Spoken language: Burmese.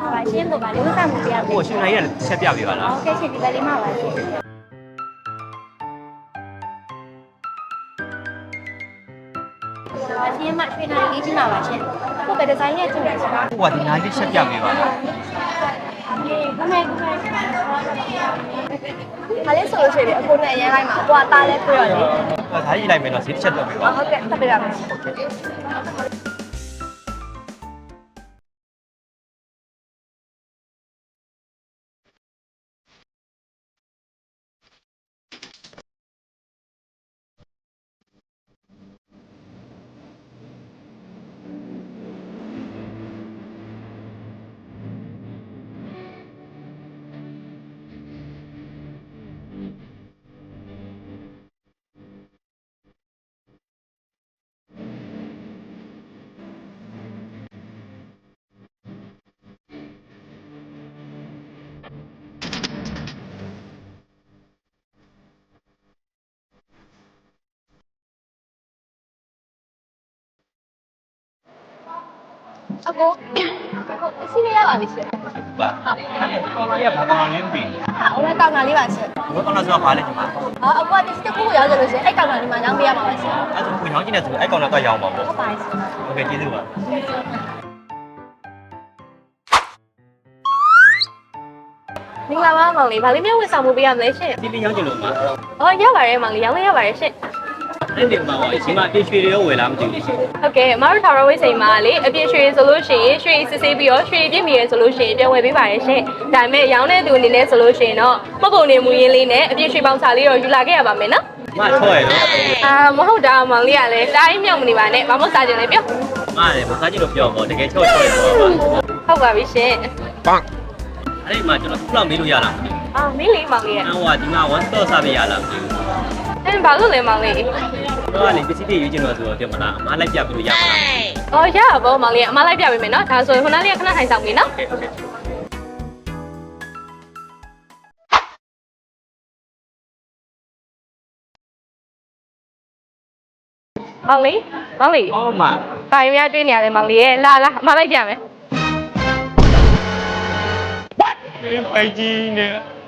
ဟုတ်ပါရှင်လို့ပါလေးဝတ်ဆောင်မှုပြရမယ်ဟိုရှင်နိုင်ရချက်ပြပေးပါလားဟုတ်ကဲ့ရှင်ဒီဘက်လေးမှာပါရှင်အရှင်မရွှေနိုင်လေးချင်းပါပါရှင်ကိုပဲဒီဇိုင်းရဲ့ကျူတယ်ရှင်ဟိုကဒီနားလေးချက်ပြပေးပါလားဘုမေဘုမေဟာလေးဆိုလို့ရှိရင်အခုနဲ့ရမ်းလိုက်မှာအကွာသားလဲပြရော်လေဒါသားကြီးလိုက်မယ်နော်ဈေးတစ်ချက်တော့ပေးပါဟုတ်ကဲ့ဆက်ပြရမယ်ရှင် အကိုအစီလေးရပါပြီရှင် ပါကောင်းရဘာကောင်းလဲမသိ ဟာဟိုဘက်ကောင်တာလေးပါရှင် ဘူးဘောကောင်းတော့ဆိုတော့ပါလဲဒီမှာ အော်အကွာဒီစတစ်ခုကိုရောက်ကြလို့ရှင်အဲ့ကောင်တာလေးမှာရောင်းပေးရမှာပါရှင် အဲ့ဒါကိုညောင်းကြည့်နေဆိုအဲ့ကောင်တော့ရောင်းပါပေါ့ ဟုတ်ပါရှင် โอเคကျေးဇူးပါ မင်္ဂလာပါမောင်လေးဗာလေးမျိုးဝတ်ဆောင်မှုပေးရမလဲရှင် ဒီလေးရောင်းကြလို့မှာ ။အော်ရပါတယ်မောင်လေးရောင်းလဲရပါတယ်ရှင် အဲ့ဒီမှာပေါ့ဒီမှာအပြည့်ရွှေတွေရောဝယ်လားမသိဘူး။ဟုတ်ကဲ့မတို့ထာဝရဝိစိန်မှာလေအပြည့်ရွှေဆိုလို့ရှိရင်ရွှေစစ်ဆေးပြီးတော့ရွှေပြည့်မီရဆိုလို့ရှိရင်ပြန်ဝယ်ပေးပါတယ်ရှင်။ဒါပေမဲ့ရောင်းတဲ့သူအနေနဲ့ဆိုလို့ရှိရင်တော့မှတ်ပုံနေမူရင်းလေးနဲ့အပြည့်ရွှေပေါင်းစာလေးတော့ယူလာခဲ့ရပါမယ်နော်မချော့ရနော်။အာမဟုတ်တာမောင်လေးကလည်းတိုင်းမြောက်မနေပါနဲ့ဘာမှစားကြင်လေပြောမရတယ်ဘာကြီးလို့ပြောပေါ့တကယ်ချော့ချော့ရပါပါ။ဟုတ်ပါပြီရှင်အဲ့ဒီမှာကျွန်တော်ခုလောက်မေးလို့ရလားမသိဘူး။အာမင်းလေးမောင်လေးရဲ့အဲ့ဟိုကဒီမှာ one stop စားပေးရလား င်းဘာလို့လဲမောင်လေးတော့ကလေပစ္စည်းတွေရွေးချင်တော့ဆိုတော့ပြောမလားအမားလိုက်ပြပြီးလို့ရမလားအော်ရပါဘောမောင်လေးအမလိုက်ပြပေးမယ်နော်ဒါဆိုရင်ခုနလေးကခဏထိုင်ဆောင်ပြီနော် ဟုတ်ကဲ့ မောင်လေးမောင်လေးအော်မပါရင်များတွေ့နေရတယ်မောင်လေးရဲ့လာလာအမလိုက်ပြမယ် ဘယ်ပိုင်ကြီးနေလား